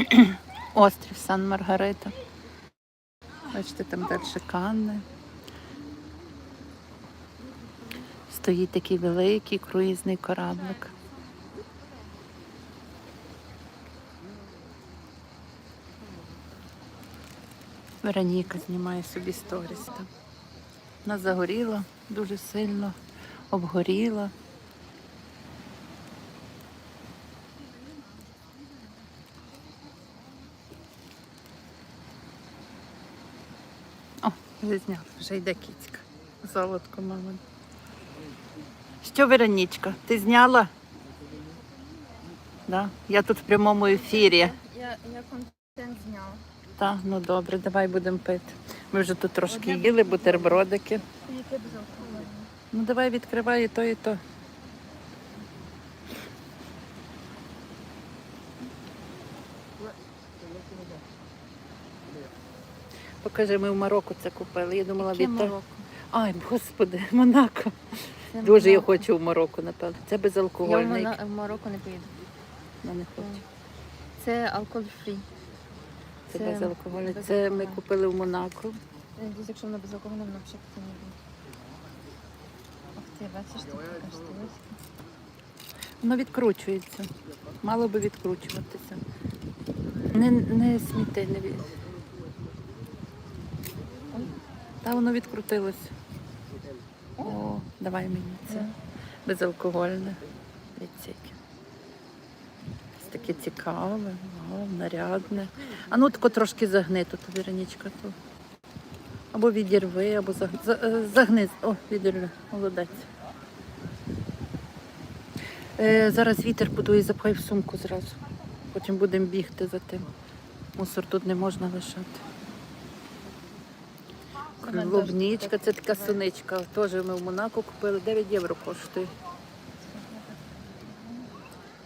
Острів Сан Маргарита. Бачите, там далі Канни. Стоїть такий великий круїзний кораблик. Вероніка знімає собі сторіс. Вона загоріла дуже сильно, обгоріла. О, вже вже йде кіцька. Золотко, мама. Що, Веронічка, ти зняла? Да? Я тут в прямому ефірі. Я, я контент зняла. Так, ну добре, давай будемо пити. Ми вже тут трошки їли, бутербродики. Яке безалкогольне? Ну давай відкривай і то, і то. Покажи, ми в Марокко це купили. Я думала, від. Марокко? Ай, господи, Монако. Це Дуже я хочу в Марокко, напевно. Це Я в, безалкогольний. Мона... в Марокко не поїду. Я не хочу. Це алкоголь фрі. Це, Це безалкогольний. Це ми купили в Монако. Я якщо воно безалкогольне, воно взагалі не буде. Ох ти, бачиш, ти така. Воно відкручується. Мало би відкручуватися. Не, не сміти, не від... Та воно відкрутилося. О, давай мені це. Безалкогольне. Дивіться, таке цікаве, вау, нарядне. А ну тако трошки загни тут, Веронічка. То. Або відірви, або заг... за- е, загни. О, відірви, молодець. Е, зараз вітер подує, запхай в сумку зразу. Потім будемо бігти за тим. Мусор тут не можна лишати. Клубничка, це така суничка. Теж ми в Монако купили. 9 євро коштує.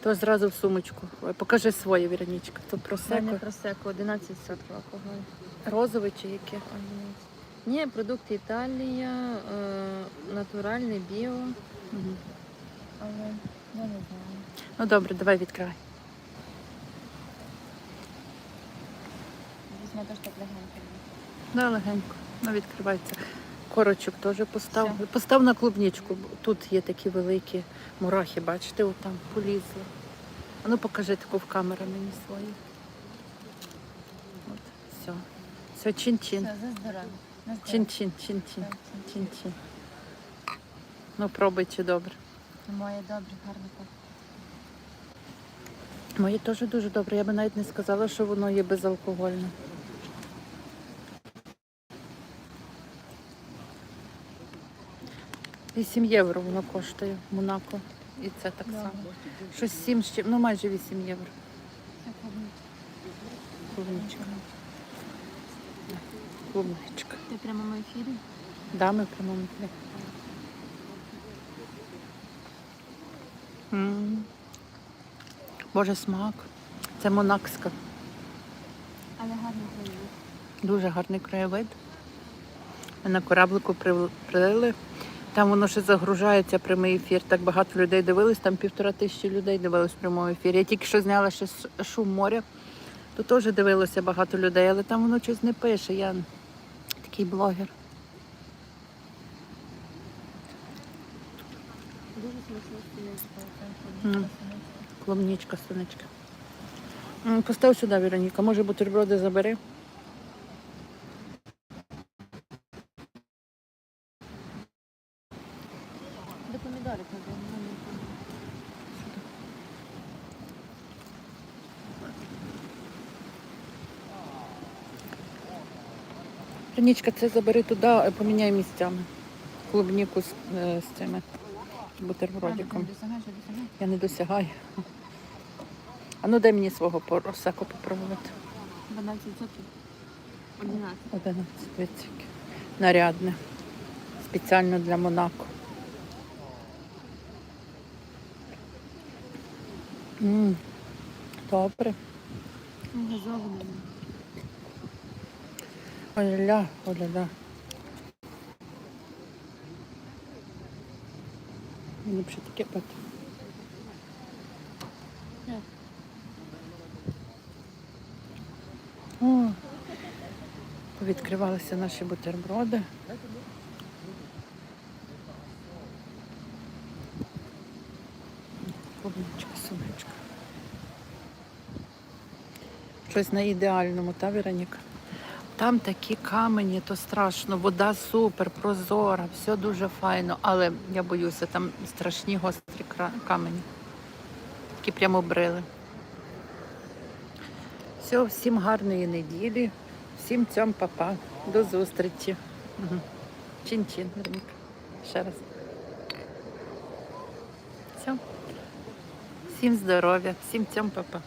То зразу в сумочку. Ой, Покажи своє, Віронічка. Це просеко. просеко, 11% алкоголю. Розове чи яке? Ні, продукти Італія, е, натуральний, біо, Мгм. але я не знаю. Ну добре, давай відкривай. Візьме теж так легенько. Да, легенько. Ну, відкривається. Корочок теж постав. Постав на клубничку. Тут є такі великі мурахи, бачите, отам полізли. А ну покажи таку в камеру мені свою. От, все. Все, чин-чин. Чин-чин, чин-чин. Чин-чин. Чин-чин. Ну, пробуй, чи добре. Моє добре, гарно так. Моє теж дуже добре. Я би навіть не сказала, що воно є безалкогольне. Вісім євро воно коштує Монако. І це так само. Щось сім з чим, ну майже 8 євро. Клубничка. Клубничка. Ти прямо в ефірі? Да, ми в прямому ефірі. М. Боже, смак. Це монакська. Але гарно країна. Дуже гарний краєвид. Ми на кораблику прил- прилили. Там воно ще загружається прямий ефір. Так багато людей дивились, там півтора тисячі людей дивились в прямому ефірі. Я тільки що зняла ще шум моря, то теж дивилося багато людей, але там воно щось не пише. Я такий блогер. Дуже смачно стоїть. М. Клубничка, сонечка. М, Постав сюди, Вероніка. Може бутерброди забери. До помідорів. Веронічка, це забери туди, поміняй місцями. Клубніку з, е, з цими бутербродиком. Я не досягаю. А ну дай мені свого просеку попробувати. 12 11. 11 дивіться, яке Нарядне. Спеціально для Монако. Ммм, Добре. Газоване. Оля, оля. Мені б ще таке пити. Повідкривалися наші бутерброди. Щось на ідеальному, та, Вероніка? Там такі камені, то страшно, вода супер, прозора, все дуже файно, але я боюся, там страшні гострі камені. Такі прямо брили. Все, всім гарної неділі, всім цьом папа. До зустрічі. Чин-чин, Вероніка. Ще раз. Все. Всім здоров'я, всім цьом папа.